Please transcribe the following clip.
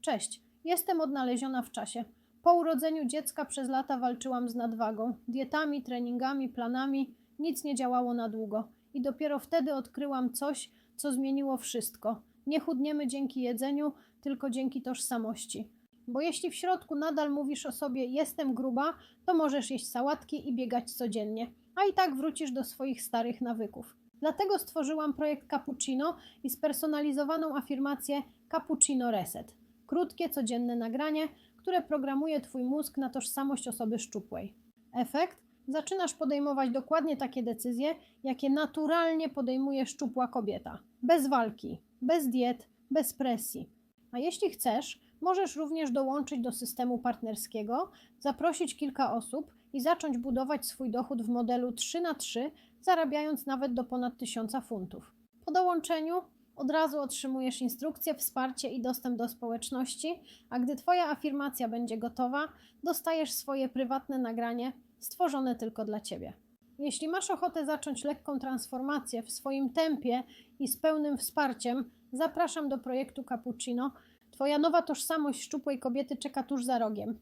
Cześć, jestem odnaleziona w czasie. Po urodzeniu dziecka przez lata walczyłam z nadwagą, dietami, treningami, planami, nic nie działało na długo. I dopiero wtedy odkryłam coś, co zmieniło wszystko. Nie chudniemy dzięki jedzeniu, tylko dzięki tożsamości. Bo jeśli w środku nadal mówisz o sobie jestem gruba, to możesz jeść sałatki i biegać codziennie, a i tak wrócisz do swoich starych nawyków. Dlatego stworzyłam projekt Cappuccino i spersonalizowaną afirmację Cappuccino Reset. Krótkie, codzienne nagranie, które programuje Twój mózg na tożsamość osoby szczupłej. Efekt? Zaczynasz podejmować dokładnie takie decyzje, jakie naturalnie podejmuje szczupła kobieta. Bez walki, bez diet, bez presji. A jeśli chcesz, możesz również dołączyć do systemu partnerskiego, zaprosić kilka osób i zacząć budować swój dochód w modelu 3 na 3 zarabiając nawet do ponad 1000 funtów. Po dołączeniu od razu otrzymujesz instrukcję, wsparcie i dostęp do społeczności, a gdy Twoja afirmacja będzie gotowa, dostajesz swoje prywatne nagranie stworzone tylko dla Ciebie. Jeśli masz ochotę zacząć lekką transformację w swoim tempie i z pełnym wsparciem, zapraszam do projektu Cappuccino. Twoja nowa tożsamość szczupłej kobiety czeka tuż za rogiem.